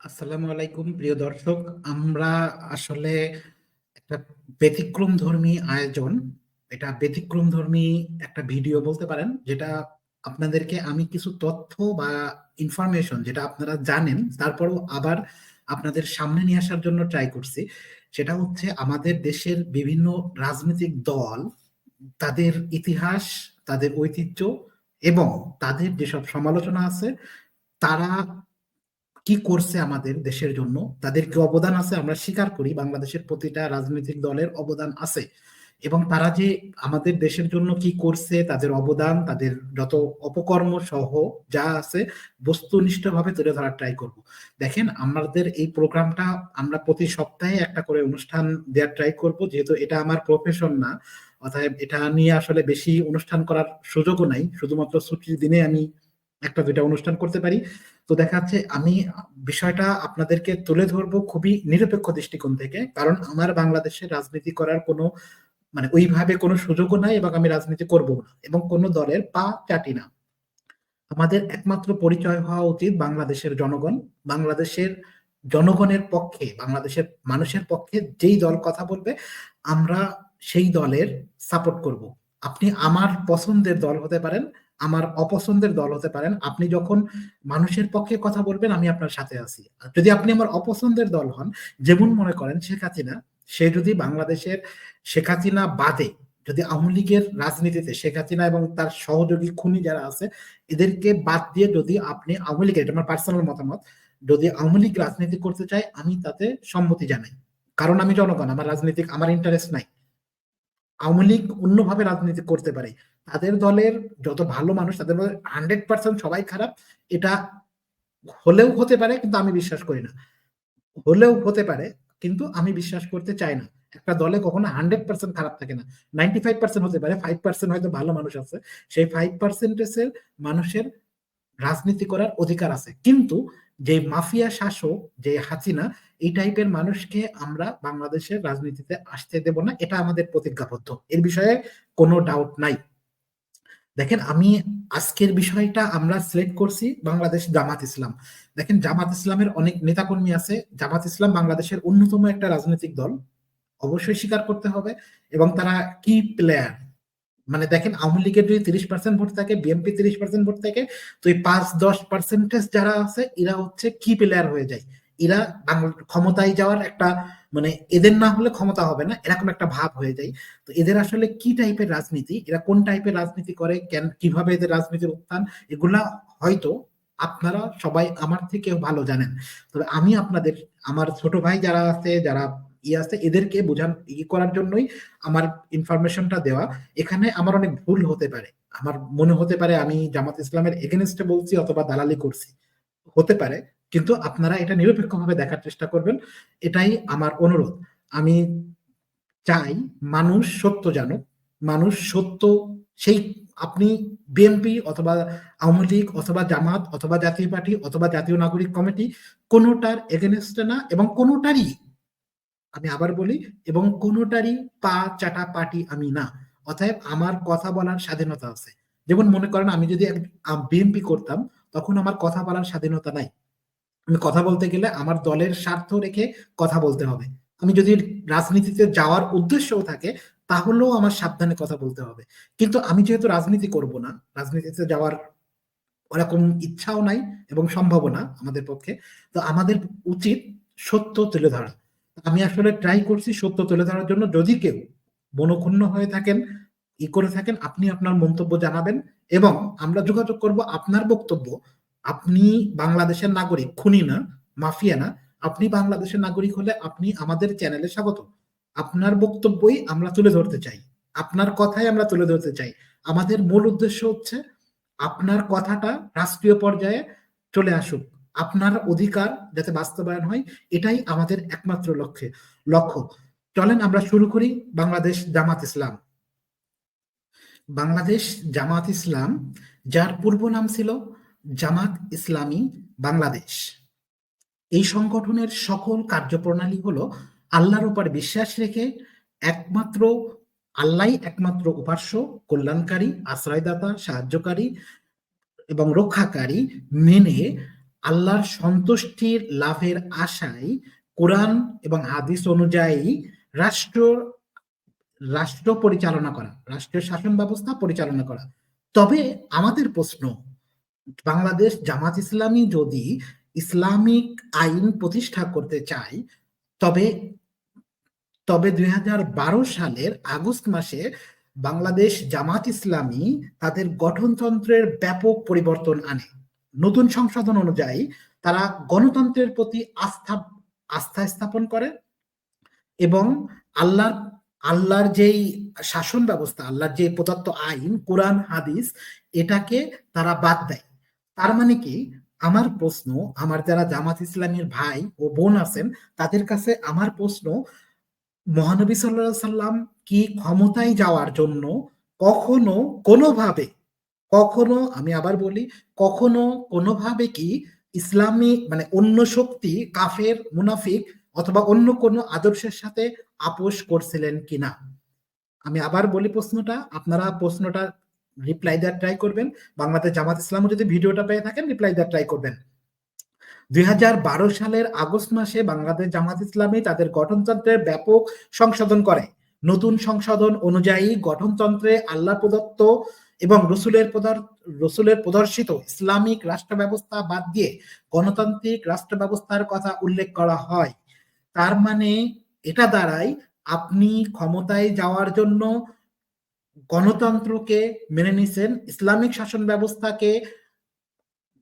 আসসালামু আলাইকুম, প্রিয় দর্শক। আমরা আসলে একটা ব্যতিক্রম ধর্মী আয়োজন, এটা ব্যতিক্রম ধর্মী একটা ভিডিও বলতে পারেন, যেটা আপনাদেরকে আমি কিছু তথ্য বা ইনফরমেশন যেটা আপনারা জানেন, তারপরও আবার আপনাদের সামনে নিয়ে আসার জন্য ট্রাই করছি। সেটা হচ্ছে আমাদের দেশের বিভিন্ন রাজনৈতিক দল, তাদের ইতিহাস, তাদের ঐতিহ্য এবং তাদের যেসব সমালোচনা আছে, তারা কি করছে আমাদের দেশের জন্য? তাদের কি অবদান আছে, আমরা স্বীকার করি, বাংলাদেশের প্রতিটা রাজনৈতিক দলের অবদান আছে। এবং তারা যে আমাদের দেশের জন্য কি করছে, তাদের অবদান, তাদের যত অপকর্ম সহ যা আছে, বস্তুনিষ্ঠভাবে তুলে ধরার ট্রাই করব। দেখেন, আমাদের এই প্রোগ্রামটা আমরা প্রতি সপ্তাহে একটা করে অনুষ্ঠান দেওয়ার ট্রাই করব, যেহেতু এটা আমার প্রফেশন না। অতএব এটা নিয়ে আসলে বেশি অনুষ্ঠান করার সুযোগও নাই। শুধুমাত্র ছুটির দিনে আমি একটা দুইটা অনুষ্ঠান করতে পারি। তো দেখা যাচ্ছে আমি বিষয়টা আপনাদেরকে তুলে ধরবো খুবই নিরপেক্ষ দৃষ্টিকোণ থেকে। কারণ আমার বাংলাদেশে রাজনীতি করার কোনো মানে ওইভাবে কোনো সুযোগও নাই এবং আমি রাজনীতি করব না এবং কোনো দলের পা চাটি না। আমাদের একমাত্র পরিচয় হওয়া উচিত বাংলাদেশের জনগণ। বাংলাদেশের জনগণের পক্ষে, বাংলাদেশের মানুষের পক্ষে যেই দল কথা বলবে, আমরা সেই দলের সাপোর্ট করব। আপনি আমার পছন্দের দল হতে পারেন আমার অপছন্দের দল হতে পারেন। আপনি যখন মানুষের পক্ষে কথা বলবেন, আমি আপনার সাথে আছি। যদি আপনি আমার অপছন্দের দল হন, যেমন মনে করেন শেখ হাসিনা, সে যদি বাংলাদেশের শেখ হাসিনা বাদে যদি আওয়ামী লীগের রাজনীতিতে শেখ হাসিনা এবং তার সহযোগী খুনি যারা আছে, এদেরকে বাদ দিয়ে যদি আপনি আওয়ামী লীগের, এটা আমার পার্সোনাল মতামত, যদি আওয়ামী লীগ রাজনীতি করতে চায়, আমি তাতে সম্মতি জানাই। কারণ আমি জনগণ, আমার রাজনীতিক, আমার ইন্টারেস্ট নাই। আওয়ামী লীগ অন্যভাবে রাজনীতি করতে পারে। তাদের দলের যত ভালো মানুষ, তাদের মধ্যে হান্ড্রেড পার্সেন্ট সবাই খারাপ। এটা হলেও হতে পারে, কিন্তু আমি বিশ্বাস করি না। হলেও হতে পারে, কিন্তু আমি বিশ্বাস করতে চাই না। একটা দলে কখনো হান্ড্রেড পার্সেন্ট খারাপ থাকে না। নাইনটি ফাইভ পার্সেন্ট হতে পারে ফাইভ পার্সেন্ট হয়তো ভালো মানুষ আছে। সেই ফাইভ পার্সেন্টেজের মানুষের রাজনীতি করার অধিকার আছে। কিন্তু যে মাফিয়া শাসক, যে হাসিনা, এই টাইপের মানুষকে আমরা বাংলাদেশের রাজনীতিতে আসতে দেব না। এটা আমাদের প্রতিজ্ঞাবদ্ধ। এর বিষয়ে কোনো ডাউট নাই। দেখেন, আমি আজকের বিষয়টা আমরা সিলেক্ট করছি বাংলাদেশ জামাত ইসলাম। দেখেন, জামাত ইসলামের অনেক নেতাকর্মী আছে। জামাত ইসলাম বাংলাদেশের অন্যতম একটা রাজনৈতিক দল। অবশ্যই স্বীকার করতে হবে এবং তারা কি প্লেয়ার মানে দেখেন, আওয়ামী লীগের যদি তিরিশ পার্সেন্ট ভোট থাকে বিএনপি তিরিশ পার্সেন্ট ভোট থাকে, তো এই পাঁচ দশ পার্সেন্টেজ যারা আছে, এরা হচ্ছে কি প্লেয়ার হয়ে যায়। এরা ক্ষমতায় যাওয়ার একটা মানে এদের না হলে ক্ষমতা হবে না, এরকম একটা ভাব হয়ে যায়। তো এদের আসলে কি টাইপের রাজনীতি, এরা কোন টাইপের রাজনীতি করে, কেন, কীভাবে এদের রাজনীতির উত্থান, এগুলা হয়তো আপনারা সবাই আমার থেকেও ভালো জানেন। তবে আমি আপনাদের, আমার ছোট ভাই যারা আছে, যারা ই আছে, এদেরকে বোঝান, ই করার জন্যই আমার ইনফরমেশনটা দেওয়া। এখানে আমার অনেক ভুল হতে পারে। আমার মনে হতে পারে আমি জামাত ইসলামের এগেনস্টে বলছি অথবা দালালি করছি। হতে পারে। কিন্তু আপনারা এটা নিরপেক্ষভাবে দেখার চেষ্টা করবেন। এটাই আমার অনুরোধ। আমি চাই মানুষ সত্য জানুক। মানুষ সত্য সেই আপনি বিএনপি অথবা আওয়ামী লীগ অথবা জামাত অথবা জাতীয় পার্টি অথবা জাতীয় নাগরিক কমিটি কোনোটার এগেনস্টে না এবং কোনোটারই, আমি আবার বলি, এবং কোনোটারই পা চাটা পার্টি আমি না। অতএব আমার কথা বলার স্বাধীনতা আছে। যেমন মনে করেন আমি যদি বিএনপি করতাম, তখন আমার কথা বলার স্বাধীনতা নাই। আমি কথা বলতে গেলে আমার দলের স্বার্থ রেখে কথা বলতে হবে। আমি যদি রাজনীতিতে যাওয়ার উদ্দেশ্যও থাকে, তাহলেও আমার সাবধানে কথা বলতে হবে। কিন্তু আমি যেহেতু রাজনীতি করব না, রাজনীতিতে যাওয়ার ওরকম ইচ্ছাও নাই এবং সম্ভাবনা আমাদের পক্ষে, তো আমাদের উচিত সত্য তুলে ধরা। আমি আসলে ট্রাই করছি সত্য তুলে ধরার জন্য যদি কেউ মনক্ষুণ্ণ হয়ে থাকেন, ই করে থাকেন, আপনি আপনার মন্তব্য জানাবেন এবং আমরা যোগাযোগ করব আপনার বক্তব্য আপনি বাংলাদেশের নাগরিক, খুনি না, মাফিয়া না, আপনি বাংলাদেশের নাগরিক হলে আপনি আমাদের চ্যানেলে স্বাগত। আপনার বক্তব্যই আমরা তুলে ধরতে চাই। আপনার কথাই আমরা তুলে ধরতে চাই। আমাদের মূল উদ্দেশ্য হচ্ছে আপনার কথাটা রাষ্ট্রীয় পর্যায়ে চলে আসুক। আপনার অধিকার যাতে বাস্তবায়ন হয়, এটাই আমাদের একমাত্র লক্ষ্যে। লক্ষ্য, চলেন আমরা শুরু করি বাংলাদেশ জামাত ইসলাম। বাংলাদেশ জামাত ইসলাম, যার পূর্ব নাম ছিল জামাত ইসলামী বাংলাদেশ। এই সংগঠনের সকল কার্যপ্রণালী হলো আল্লাহর উপর বিশ্বাস রেখে একমাত্র আল্লাহ একমাত্র উপাস্য, কল্যাণকারী, আশ্রয়দাতা, সাহায্যকারী এবং রক্ষাকারী মেনে আল্লাহর সন্তুষ্টির লাভের আশায় কোরআন এবং হাদিস অনুযায়ী রাষ্ট্র রাষ্ট্র পরিচালনা করা রাষ্ট্রের শাসন ব্যবস্থা পরিচালনা করা। তবে আমাদের প্রশ্ন বাংলাদেশ জামাত ইসলামী যদি ইসলামিক আইন প্রতিষ্ঠা করতে চায়, তবে তবে দুই হাজার বারো সালের আগস্ট মাসে বাংলাদেশ জামাত ইসলামী তাদের গঠনতন্ত্রের ব্যাপক পরিবর্তন আনে। নতুন সংশোধন অনুযায়ী তারা গণতন্ত্রের প্রতি আস্থা আস্থা স্থাপন করে এবং আল্লাহর আল্লাহর যেই শাসন ব্যবস্থা, আল্লাহর যে প্রদত্ত আইন, কোরআন, হাদিস, এটাকে তারা বাদ দেয়। তার মানে কি? আমার প্রশ্ন, আমার যারা জামাত ইসলামের ভাই ও বোন আছেন, তাদের কাছে আমার প্রশ্ন, মহানবী সাল্লাহ সাল্লাম কি ক্ষমতায় যাওয়ার জন্য কখনো কোনোভাবে, কখনো, আমি আবার বলি, কখনো কোনোভাবে কি ইসলামী মানে অন্য শক্তি, কাফের, মুনাফিক অথবা অন্য কোনো আদর্শের সাথে আপোষ করছিলেন কিনা? আমি আবার বলি প্রশ্নটা, আপনারা প্রশ্নটা রিপ্লাই দেওয়ার ট্রাই করবেন। বাংলাদেশ জামাত ইসলামও যদি ভিডিওটা পেয়ে থাকেন রিপ্লাই দেওয়ার ট্রাই করবেন। দুই হাজার বারো সালের আগস্ট মাসে বাংলাদেশ জামাত ইসলামী তাদের গঠনতন্ত্রের ব্যাপক সংশোধন করে। নতুন সংশোধন অনুযায়ী গঠনতন্ত্রে আল্লাহ প্রদত্ত এবং রসুলের রসুলের প্রদর্শিত ইসলামিক রাষ্ট্র ব্যবস্থা বাদ দিয়ে গণতান্ত্রিক রাষ্ট্র ব্যবস্থার কথা উল্লেখ করা হয়। তার মানে এটা দ্বারাই আপনি ক্ষমতায় যাওয়ার জন্য গণতন্ত্রকে মেনে নিছেন, ইসলামিক শাসন ব্যবস্থাকে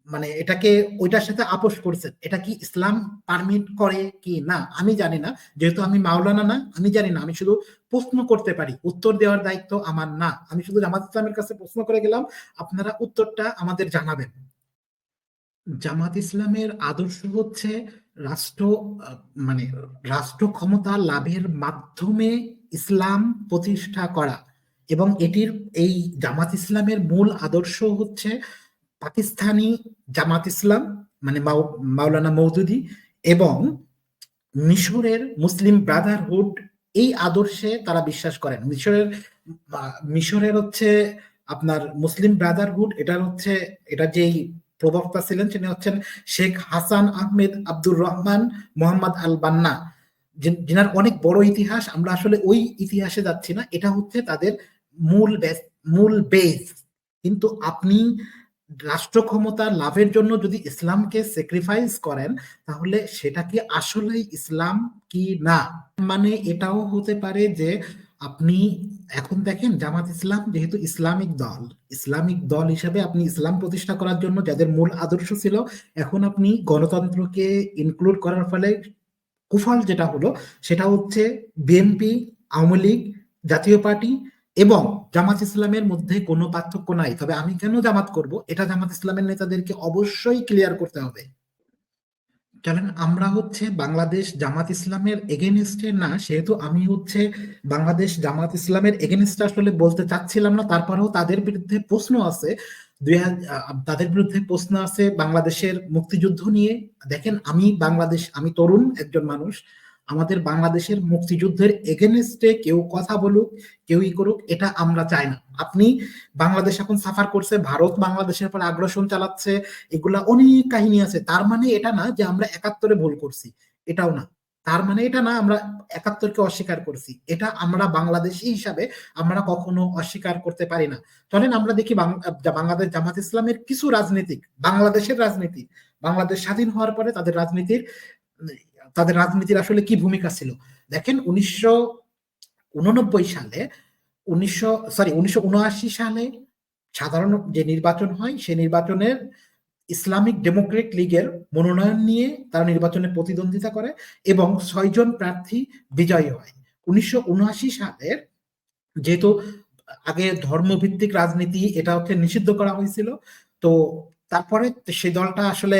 মানে এটাকে ওইটার সাথে আপোষ করছেন। এটা কি ইসলাম পারমিট করে কি না? আমি জানি না। যেহেতু আমি মাওলানা না, আমি জানি না। আমি শুধু প্রশ্ন করতে পারি। উত্তর দেওয়ার দায়িত্ব আমার না। আমি শুধু জামাত ইসলামের কাছে প্রশ্ন করে গেলাম, আপনারা উত্তরটা আমাদের জানাবেন। জামাত ইসলামের আদর্শ হচ্ছে রাষ্ট্র মানে রাষ্ট্র ক্ষমতা লাভের মাধ্যমে ইসলাম প্রতিষ্ঠা করা। এবং এটির এই জামাত ইসলামের মূল আদর্শ হচ্ছে পাকিস্তানি জামাত ইসলাম মানে মাওলানা মৌদুদি এবং মিশরের মুসলিম ব্রাদারহুড, এই আদর্শে তারা বিশ্বাস করেন। মিশরের মিশরের হচ্ছে আপনার মুসলিম ব্রাদারহুড, এটার হচ্ছে, এটা যেই প্রবক্তা ছিলেন তিনি হচ্ছেন শেখ হাসান আহমেদ আব্দুর রহমান মোহাম্মদ আল বান্না যিনার অনেক বড় ইতিহাস, আমরা আসলে ওই ইতিহাসে যাচ্ছি না। এটা হচ্ছে তাদের মূল মূল বেস কিন্তু আপনি রাষ্ট্র ক্ষমতা লাভের জন্য যদি ইসলামকে স্যাক্রিফাইস করেন, তাহলে সেটা কি আসলে ইসলাম কি না? মানে এটাও হতে পারে যে আপনি এখন দেখেন জামাত ইসলাম যেহেতু ইসলামিক দল ইসলামিক দল হিসাবে আপনি ইসলাম প্রতিষ্ঠা করার জন্য যাদের মূল আদর্শ ছিল, এখন আপনি গণতন্ত্রকে ইনক্লুড করার ফলে কুফল যেটা হলো, সেটা হচ্ছে বিএনপি, আওয়ামী লীগ, জাতীয় পার্টি এবং জামাত ইসলামের মধ্যে কোনো পার্থক্য নাই। তবে আমি কেন জামাত করব? এটা জামাত ইসলামের নেতাদেরকে অবশ্যই ক্লিয়ার করতে হবে। চলেন আমরা হচ্ছে বাংলাদেশ জামাত ইসলামের এগেনস্টে না, সেহেতু আমি হচ্ছে বাংলাদেশ জামাত ইসলামের এগেনস্টে আসলে বলতে চাচ্ছিলাম না। তারপরেও তাদের বিরুদ্ধে প্রশ্ন আছে। তাদের বিরুদ্ধে প্রশ্ন আছে বাংলাদেশের মুক্তিযুদ্ধ নিয়ে। দেখেন, আমি বাংলাদেশ, আমি তরুণ একজন মানুষ। আমাদের বাংলাদেশের মুক্তিযুদ্ধের এগেনস্টে কেউ কথা বলুক কেউ ই করুক, এটা আমরা চাই না। আপনি বাংলাদেশ এখন সাফার করছে, ভারত বাংলাদেশের পর আগ্রাসন চালাচ্ছে, এগুলা অনেক কাহিনী আছে। তার মানে এটা না যে আমরা একাত্তরে ভুল করছি, এটাও না। তার মানে এটা না আমরা একাত্তরকে অস্বীকার করছি, এটা আমরা বাংলাদেশি হিসাবে আমরা কখনো অস্বীকার করতে পারি না। চলেন আমরা দেখি বাংলাদেশ জামাত ইসলামের কিছু রাজনীতিক, বাংলাদেশের রাজনীতি, বাংলাদেশ স্বাধীন হওয়ার পরে তাদের রাজনীতির তাদের রাজনীতির আসলে কি ভূমিকা ছিল? দেখেন, উনিশশো উননব্বই সালে, উনিশশো সরি উনিশশো উনআশি সালে সাধারণ যে নির্বাচন হয় সেই নির্বাচনের ইসলামিক ডেমোক্রেট লীগের মনোনয়ন নিয়ে তারা নির্বাচনে প্রতিদ্বন্দ্বিতা করে এবং ছয়জন প্রার্থী বিজয়ী হয়। উনিশশো সালের যেহেতু আগে ধর্মভিত্তিক রাজনীতি এটা হচ্ছে নিষিদ্ধ করা হয়েছিল, তো তারপরে সেই দলটা আসলে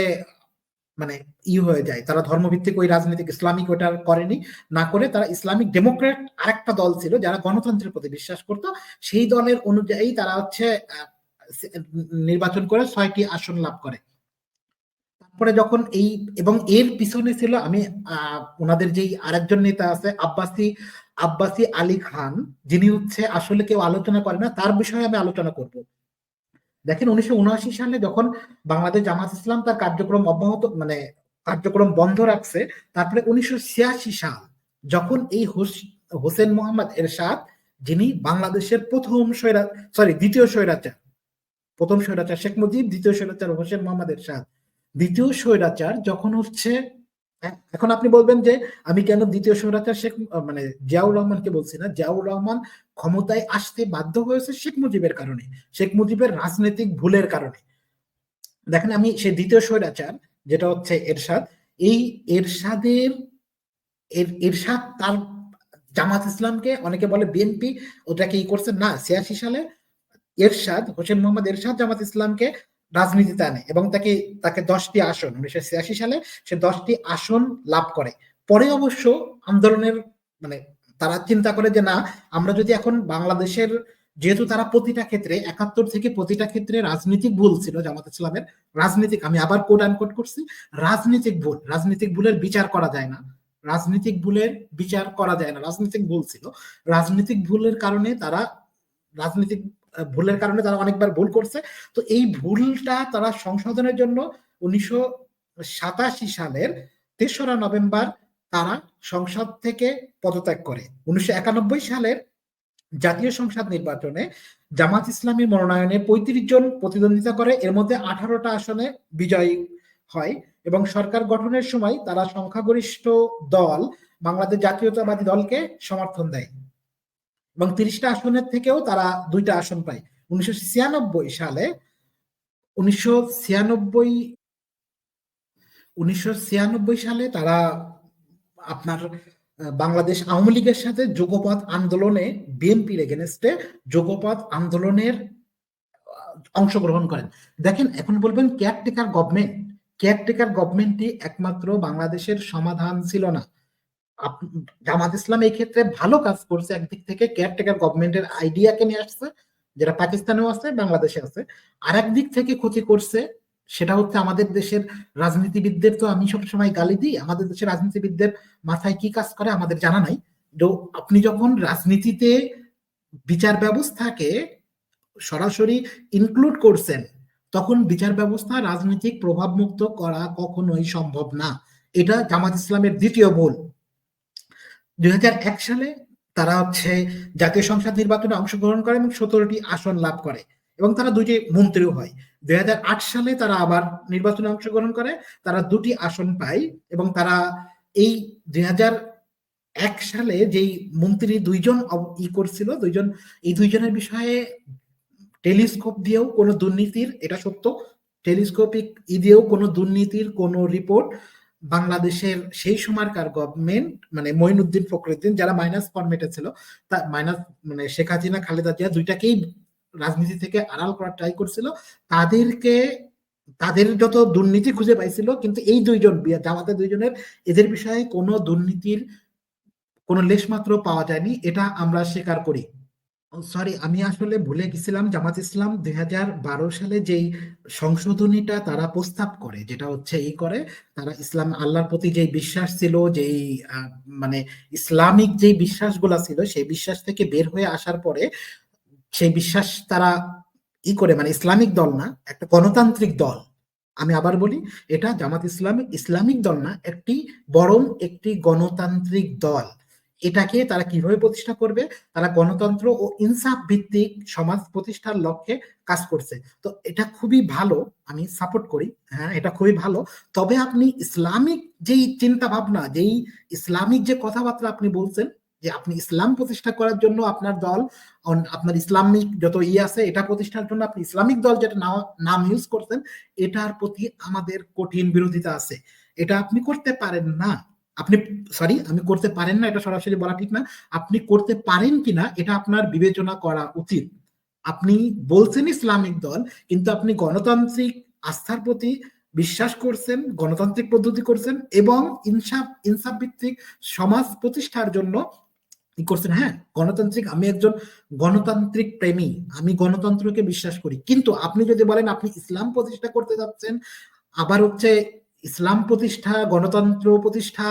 মানে ই হয়ে যায়। তারা ধর্মভিত্তিক ওই রাজনৈতিক ইসলামিক ওটা করেনি। না করে তারা ইসলামিক ডেমোক্রেট আরেকটা দল ছিল যারা গণতন্ত্রের প্রতি বিশ্বাস করত। সেই দলের অনুযায়ী তারা হচ্ছে নির্বাচন করে ছয়টি আসন লাভ করে। তারপরে যখন এই এবং এর পিছনে ছিল আমি, আহ, ওনাদের যেই আরেকজন নেতা আছে আব্বাসি আব্বাসি আলী খান, যিনি হচ্ছে আসলে কেউ আলোচনা করে না, তার বিষয়ে আমি আলোচনা করব। দেখেন উনিশশো উনআশি সালে যখন বাংলাদেশ জামাত ইসলাম তার কার্যক্রম অব্যাহত মানে কার্যক্রম বন্ধ রাখছে, তারপরে উনিশশো ছিয়াশি সাল যখন এই হোস- হোসেন মোহাম্মদ এরশাদ, যিনি বাংলাদেশের প্রথম স্বৈরা সরি দ্বিতীয় স্বৈরাচার, প্রথম স্বৈরাচার শেখ মুজিব, দ্বিতীয় স্বৈরাচার হোসেন মোহাম্মদ এরশাদ, দ্বিতীয় স্বৈরাচার যখন হচ্ছে এখন আপনি বলবেন যে আমি কেন দ্বিতীয় স্বৈরাচার শেখ মানে জিয়াউর রহমানকে বলছি না? জিয়াউর রহমান ক্ষমতায় আসতে বাধ্য হয়েছে শেখ মুজিবের কারণে, শেখ মুজিবের রাজনৈতিক ভুলের কারণে। দেখেন, আমি সেই দ্বিতীয় স্বৈরাচার, যেটা হচ্ছে এরশাদ, এই এরশাদের, এর, এরশাদ তার জামাত ইসলামকে অনেকে বলে বিএনপি, ওটাকে ই করছে না, ছিয়াশি সালে এরশাদ, হোসেন মোহাম্মদ এরশাদ জামাত ইসলামকে রাজনীতিতে আনে এবং তাকে তাকে দশটি আসন, উনিশশো ছিয়াশি সালে সে দশটি আসন লাভ করে। পরে অবশ্য আন্দোলনের মানে তারা চিন্তা করে যে না, আমরা যদি এখন বাংলাদেশের, যেহেতু তারা প্রতিটা ক্ষেত্রে, একাত্তর থেকে প্রতিটা ক্ষেত্রে রাজনৈতিক ভুল ছিল জামাত ইসলামের, রাজনীতিক, আমি আবার কোট আনকোট করছি, রাজনৈতিক ভুল, রাজনৈতিক ভুলের বিচার করা যায় না। রাজনৈতিক ভুলের বিচার করা যায় না, রাজনৈতিক ভুল ছিল। রাজনৈতিক ভুলের কারণে তারা, রাজনৈতিক ভুলের কারণে তারা অনেকবার ভুল করছে। তো এই ভুলটা তারা সংশোধনের জন্য উনিশশো সাতাশি সালের তেসরা নভেম্বর তারা সংসদ থেকে পদত্যাগ করে। উনিশশো একানব্বই সালের জাতীয় সংসদ নির্বাচনে জামাত ইসলামী মনোনয়নে পঁয়ত্রিশ জন প্রতিদ্বন্দ্বিতা করে। এর মধ্যে আঠারোটা আসনে বিজয়ী হয় এবং সরকার গঠনের সময় তারা সংখ্যাগরিষ্ঠ দল বাংলাদেশ জাতীয়তাবাদী দলকে সমর্থন দেয়। এবং তিরিশটা আসনের থেকেও তারা দুইটা আসন পায়। উনিশশো ছিয়ানব্বই সালে উনিশশো ছিয়ানব্বই, উনিশশো সালে তারা আপনার বাংলাদেশ আওয়ামী লীগের সাথে যোগপথ আন্দোলনে, বিএনপির এগেনস্টে যোগপথ আন্দোলনের অংশগ্রহণ করেন। দেখেন, এখন বলবেন কেয়ারটেকার গভর্নমেন্ট কেয়ারটেকার গভর্নমেন্টটি একমাত্র বাংলাদেশের সমাধান ছিল না। জামাত ইসলাম এই ক্ষেত্রে ভালো কাজ করছে। একদিক থেকে কেয়ারটেকার গভর্নমেন্টের আইডিয়াকে নিয়ে আসছে, যেটা পাকিস্তানেও আছে, বাংলাদেশে আছে। আর একদিক থেকে ক্ষতি করছে, সেটা হচ্ছে আমাদের দেশের রাজনীতিবিদদের তো আমি সবসময় গালি দিই। আমাদের দেশের রাজনীতিবিদদের মাথায় কি কাজ করে আমাদের জানা নাই। আপনি যখন রাজনীতিতে বিচার ব্যবস্থাকে সরাসরি ইনক্লুড করছেন, তখন বিচার ব্যবস্থা রাজনৈতিক প্রভাব মুক্ত করা কখনোই সম্ভব না। এটা জামাত ইসলামের দ্বিতীয় ভুল। দুই হাজার এক সালে তারা হচ্ছে জাতীয় সংসদ নির্বাচনে অংশগ্রহণ করে এবং সতেরোটি আসন লাভ করে এবং তারা দুইটি মন্ত্রীও হয়। দু হাজার আট সালে তারা আবার নির্বাচনে অংশগ্রহণ করে, তারা দুটি আসন পায় এবং তারা এই দুই এক সালে যেই মন্ত্রী দুইজন ই করছিল, দুইজন, এই দুইজনের বিষয়ে টেলিস্কোপ দিয়েও কোনো দুর্নীতির, এটা সত্য, টেলিস্কোপিক ই দিয়েও কোনো দুর্নীতির কোনো রিপোর্ট বাংলাদেশের সেই সময়কার গভর্নমেন্ট মানে মঈনুদ্দিন ফখরুদ্দিন, যারা মাইনাস ফরমেটে ছিল, তা মাইনাস মানে শেখ হাসিনা, খালেদা জিয়া দুইটাকেই রাজনীতি থেকে আড়াল করার ট্রাই করছিল। তাদেরকে, তাদের যত দুর্নীতি খুঁজে পাইছিল, কিন্তু এই দুইজন জামাতের দুইজনের, এদের বিষয়ে কোনো দুর্নীতির কোনো লেশমাত্র পাওয়া যায়নি। এটা আমরা স্বীকার করি। সরি আমি আসলে ভুলে গেছিলাম, জামাত ইসলাম দুই হাজার বারো সালে যেই সংশোধনীটা তারা প্রস্তাব করে, যেটা হচ্ছে এই করে, তারা ইসলাম, আল্লাহর প্রতি যেই বিশ্বাস ছিল, যেই মানে ইসলামিক যেই বিশ্বাসগুলা ছিল, সেই বিশ্বাস থেকে বের হয়ে আসার পরে সেই বিশ্বাস তারা ই করে মানে ইসলামিক দল না, একটা গণতান্ত্রিক দল। আমি আবার বলি, এটা জামাত ইসলামিক ইসলামিক দল না, একটি বরং একটি গণতান্ত্রিক দল। এটাকে তারা কীভাবে প্রতিষ্ঠা করবে? তারা গণতন্ত্র ও ইনসাফ ভিত্তিক সমাজ প্রতিষ্ঠার লক্ষ্যে কাজ করছে। তো এটা খুবই ভালো, আমি সাপোর্ট করি। হ্যাঁ এটা খুবই ভালো। তবে আপনি ইসলামিক যেই চিন্তা ভাবনা যেই ইসলামিক যে কথাবার্তা আপনি বলছেন, যে আপনি ইসলাম প্রতিষ্ঠা করার জন্য আপনার দল আপনার ইসলামিক যত ই আছে, এটা প্রতিষ্ঠার জন্য আপনি ইসলামিক দল যেটা নাম ইউজ করছেন, এটার প্রতি আমাদের কঠিন বিরোধিতা আছে। এটা আপনি করতে পারেন না। আপনি সরি আমি করতে পারেন না, এটা সরাসরি বলা ঠিক না। আপনি করতে পারেন কিনা, এটা আপনার বিবেচনা করা উচিত। আপনি বলছেন ইসলামিক দল, কিন্তু আপনি গণতান্ত্রিক আস্থার প্রতি বিশ্বাস করছেন, গণতান্ত্রিক পদ্ধতি করছেন এবং ইনসাফ ইনসাফ ভিত্তিক সমাজ প্রতিষ্ঠার জন্য করছেন? হ্যাঁ গণতান্ত্রিক, আমি একজন গণতান্ত্রিক প্রেমী, আমি গণতন্ত্রকে বিশ্বাস করি। কিন্তু আপনি যদি বলেন আপনি ইসলাম প্রতিষ্ঠা করতে যাচ্ছেন, আবার হচ্ছে ইসলাম প্রতিষ্ঠা, গণতন্ত্র প্রতিষ্ঠা,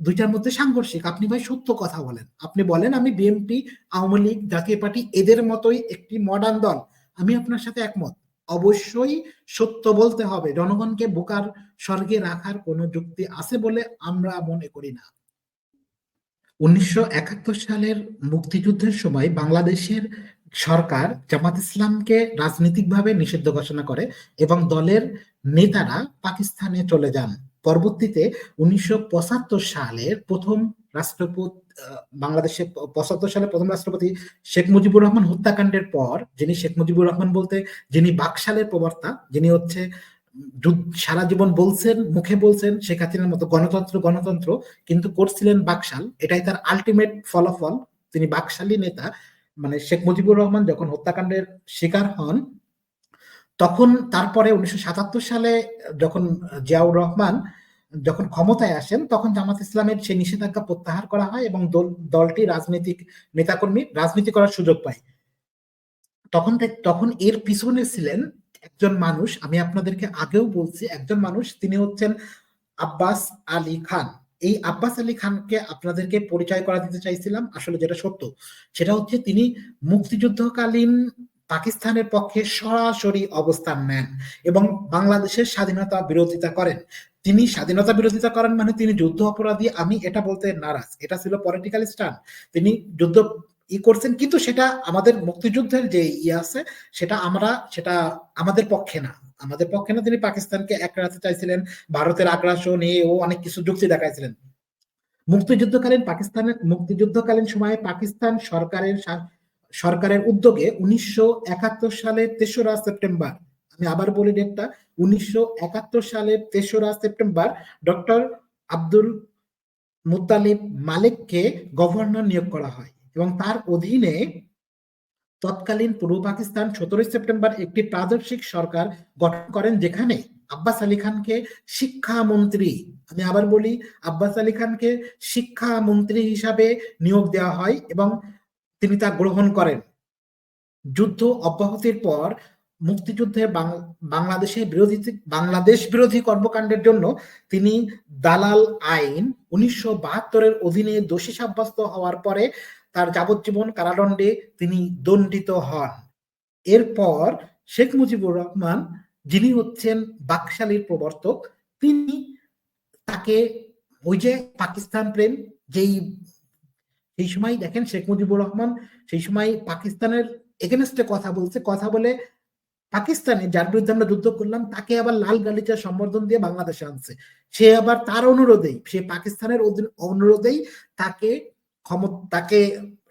দুইটার মধ্যে সাংঘর্ষিক। আপনি ভাই সত্য কথা বলেন। আপনি বলেন, আমি বিএনপি, আওয়ামী লীগ, জাতীয় পার্টি, এদের মতোই একটি মডার্ন দল। আমি আপনার সাথে একমত। অবশ্যই সত্য বলতে হবে। জনগণকে বোকার স্বর্গে রাখার কোনো যুক্তি আছে বলে আমরা মনে করি না। উনিশশো একাত্তর সালের মুক্তিযুদ্ধের সময় বাংলাদেশের সরকার জামাত ইসলামকে রাজনৈতিকভাবে নিষিদ্ধ ঘোষণা করে এবং দলের নেতারা পাকিস্তানে চলে যান। পরবর্তীতে উনিশশো সালের প্রথম রাষ্ট্রপতি বাংলাদেশে পঁচাত্তর সালে প্রথম রাষ্ট্রপতি শেখ মুজিবুর রহমান হত্যাকাণ্ডের পর যিনি শেখ মুজিবুর রহমান বলতে, যিনি বাকশালের প্রবর্তা, যিনি হচ্ছে সারা জীবন বলছেন, মুখে বলছেন শেখ হাসিনার মতো গণতন্ত্র গণতন্ত্র, কিন্তু করছিলেন বাকশাল। এটাই তার আলটিমেট ফলাফল। তিনি বাকশালী নেতা। মানে শেখ মুজিবুর রহমান যখন হত্যাকাণ্ডের শিকার হন তখন তারপরে উনিশশো সাতাত্তর সালে যখন জিয়াউর রহমান যখন ক্ষমতায় আসেন, তখন জামাত ইসলামের সেই নিষেধাজ্ঞা প্রত্যাহার করা হয় এবং দলটি রাজনৈতিক নেতাকর্মী রাজনীতি করার সুযোগ পায়। তখন তখন এর পিছনে ছিলেন একজন মানুষ, আমি আপনাদেরকে আগেও বলছি, একজন মানুষ তিনি হচ্ছেন আব্বাস আলী খান। এই আব্বাস আলী খানকে আপনাদেরকে পরিচয় করা দিতে চাইছিলাম, আসলে যেটা সত্য, সেটা হচ্ছে তিনি মুক্তিযুদ্ধকালীন পাকিস্তানের পক্ষে সরাসরি অবস্থান নেন এবং বাংলাদেশের স্বাধীনতা বিরোধিতা করেন। তিনি স্বাধীনতা বিরোধিতা করেন মানে তিনি যুদ্ধ অপরাধী, আমি এটা বলতে নারাজ। এটা ছিল পলিটিক্যাল স্টান তিনি যুদ্ধ ই করছেন, কিন্তু সেটা আমাদের মুক্তিযুদ্ধের যে ইয়ে আছে, সেটা আমরা, সেটা আমাদের পক্ষে না। আমাদের পক্ষে না, তিনি পাকিস্তানকে এক রাতে চাইছিলেন, ভারতের আগ্রাসন নিয়ে ও অনেক কিছু যুক্তি দেখাইছিলেন। মুক্তিযুদ্ধকালীন পাকিস্তানের, মুক্তিযুদ্ধকালীন সময়ে পাকিস্তান সরকারের সরকারের উদ্যোগে উনিশশো একাত্তর সালের তেসরা সেপ্টেম্বর, আমি আবার বলি ডেটটা উনিশশো সালের তেসরা সেপ্টেম্বর ডক্টর আব্দুল মুতালিব মালিককে গভর্নর নিয়োগ করা হয় এবং তার অধীনে তৎকালীন পূর্ব পাকিস্তান সতেরোই সেপ্টেম্বর একটি প্রাদেশিক সরকার গঠন করেন, যেখানে আব্বাস আলী খানকে শিক্ষামন্ত্রী, আমি আবার বলি, আব্বাস আলী খানকে শিক্ষামন্ত্রী হিসাবে নিয়োগ দেওয়া হয় এবং তিনি তা গ্রহণ করেন। যুদ্ধ অব্যাহতির পর মুক্তিযুদ্ধে বাংলাদেশের বিরোধী বাংলাদেশ বিরোধী কর্মকাণ্ডের জন্য তিনি দালাল আইন উনিশশো বাহাত্তরের অধীনে দোষী সাব্যস্ত হওয়ার পরে তার যাবজ্জীবন কারাদণ্ডে তিনি দণ্ডিত হন। এরপর শেখ মুজিবুর রহমান, যিনি হচ্ছেন বাকশালীর প্রবর্তক, তিনি তাকে ওই যে পাকিস্তান প্রেম, যেই সেই সময় দেখেন শেখ মুজিবুর রহমান সেই সময় পাকিস্তানের এগেনস্টে কথা বলছে, কথা বলে পাকিস্তানে যার বিরুদ্ধে আমরা যুদ্ধ করলাম, তাকে আবার লাল গালিচা সম্বর্ধন দিয়ে বাংলাদেশে আনছে। সে আবার তার অনুরোধেই, সে পাকিস্তানের অনুরোধেই তাকে তাকে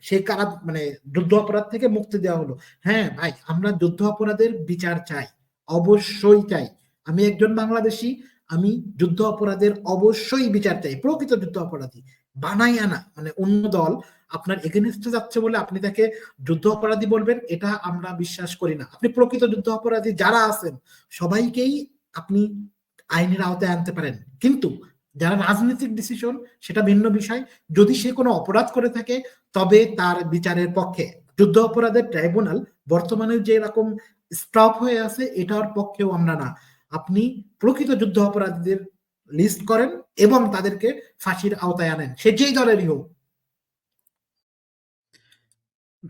সে কারা মানে যুদ্ধ অপরাধ থেকে মুক্তি দেওয়া হলো। হ্যাঁ ভাই, আমরা যুদ্ধ অপরাধের বিচার চাই, অবশ্যই চাই। আমি একজন বাংলাদেশি, আমি যুদ্ধ অপরাধের অবশ্যই বিচার চাই, প্রকৃত যুদ্ধ অপরাধী। বানাই আনা মানে অন্য দল আপনার এগেনস্টে যাচ্ছে বলে আপনি তাকে যুদ্ধ অপরাধী বলবেন, এটা আমরা বিশ্বাস করি না। আপনি প্রকৃত যুদ্ধ অপরাধী যারা আছেন, সবাইকেই আপনি আইনের আওতায় আনতে পারেন। কিন্তু যারা রাজনৈতিক ডিসিশন সেটা ভিন্ন বিষয়। যদি সে কোনো অপরাধ করে থাকে, তবে তার বিচারের পক্ষে। যুদ্ধ অপরাধের ট্রাইব্যুনাল বর্তমানে যে রকম স্টপ হয়ে আছে, এটার পক্ষেও আমরা না। আপনি প্রকৃত যুদ্ধ অপরাধীদের লিস্ট করেন এবং তাদেরকে ফাঁসির আওতায় আনেন। সে যেই দলেরই হোক।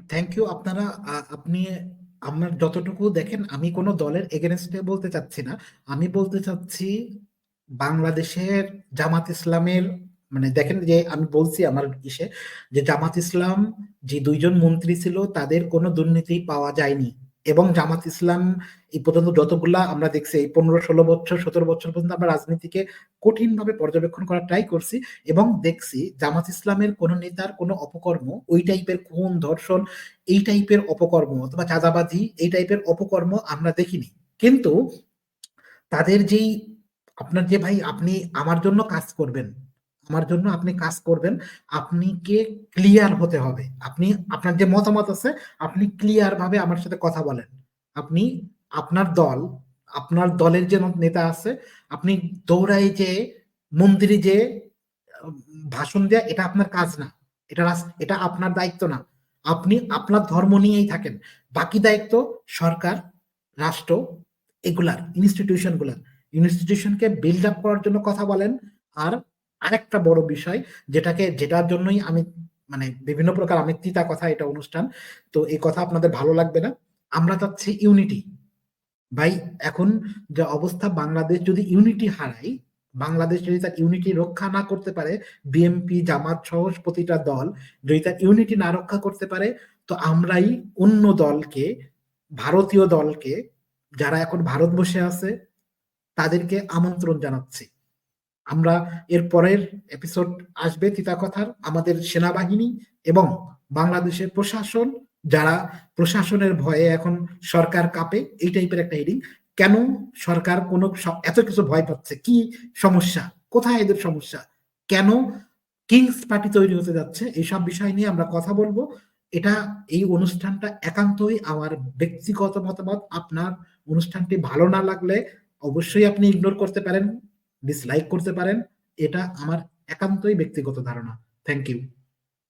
থ্যাংক ইউ আপনারা আপনি, আপনার যতটুকু দেখেন, আমি কোনো দলের এগেনস্টে বলতে চাচ্ছি না। আমি বলতে চাচ্ছি, বাংলাদেশের জামাত ইসলামের মানে দেখেন যে, আমি বলছি আমার ইসে, যে জামাত ইসলাম যে দুইজন মন্ত্রী ছিল, তাদের কোনো দুর্নীতি পাওয়া যায়নি। এবং জামাত ইসলাম এই পর্যন্ত যতগুলা আমরা দেখছি, এই পনেরো, ষোলো বছর, সতেরো বছর পর্যন্ত আমরা রাজনীতিকে কঠিনভাবে পর্যবেক্ষণ করার ট্রাই করছি এবং দেখছি জামাত ইসলামের কোন নেতার কোনো অপকর্ম, ওই টাইপের খুন, ধর্ষণ, এই টাইপের অপকর্ম অথবা চাঁদাবাজি, এই টাইপের অপকর্ম আমরা দেখিনি। কিন্তু তাদের যেই, আপনার যে ভাই, আপনি আমার জন্য কাজ করবেন আমার জন্য আপনি কাজ করবেন, আপনি কে ক্লিয়ার হতে হবে। আপনি, আপনার যে মতামত আছে, আপনি ক্লিয়ার ভাবে আমার সাথে কথা বলেন। আপনি, আপনার দল, আপনার দলের যে নেতা আছে, আপনি দৌড়াই যে, মন্দিরে যে, ভাষণ দেয়া, এটা আপনার কাজ না। এটা এটা আপনার দায়িত্ব না। আপনি আপনার ধর্ম নিয়েই থাকেন। বাকি দায়িত্ব সরকার, রাষ্ট্র, এগুলার ইনস্টিটিউশনগুলার। ইনস্টিটিউশনকে বিল্ড আপ করার জন্য কথা বলেন, আর আরেকটা বড় বিষয় যেটাকে, যেটার জন্যই আমি মানে বিভিন্ন প্রকার আমি তিতা কথা এটা অনুষ্ঠান। তো এই কথা আপনাদের ভালো লাগবে না। আমরা চাচ্ছি ইউনিটি ভাই, এখন যে অবস্থা বাংলাদেশ যদি ইউনিটি হারায়, বাংলাদেশ যদি তার ইউনিটি রক্ষা না করতে পারে বিএমপি জামাত সহ প্রতিটা দল যদি তার ইউনিটি না রক্ষা করতে পারে, তো আমরাই অন্য দলকে, ভারতীয় দলকে, যারা এখন ভারত বসে আছে, তাদেরকে আমন্ত্রণ জানাচ্ছি। আমরা এর পরের এপিসোড আসবে কথার আমাদের সেনাবাহিনী এবং বাংলাদেশের প্রশাসন, যারা প্রশাসনের ভয়ে এখন সরকার কাঁপে, এই টাইপের একটা হেডিং কেন সরকার কোনো এত কিছু ভয় পাচ্ছে? কি সমস্যা? কোথায় এদের সমস্যা? কেন কিংস পার্টি তৈরি হতে যাচ্ছে? এইসব বিষয় নিয়ে আমরা কথা বলব। এটা, এই অনুষ্ঠানটা একান্তই আমার ব্যক্তিগত মতামত। আপনার অনুষ্ঠানটি ভালো না লাগলে অবশ্যই আপনি ইগনোর করতে পারেন। ডিসলাইক করতে পারেন এটা আমার একান্তই ব্যক্তিগত ধারণা। Thank you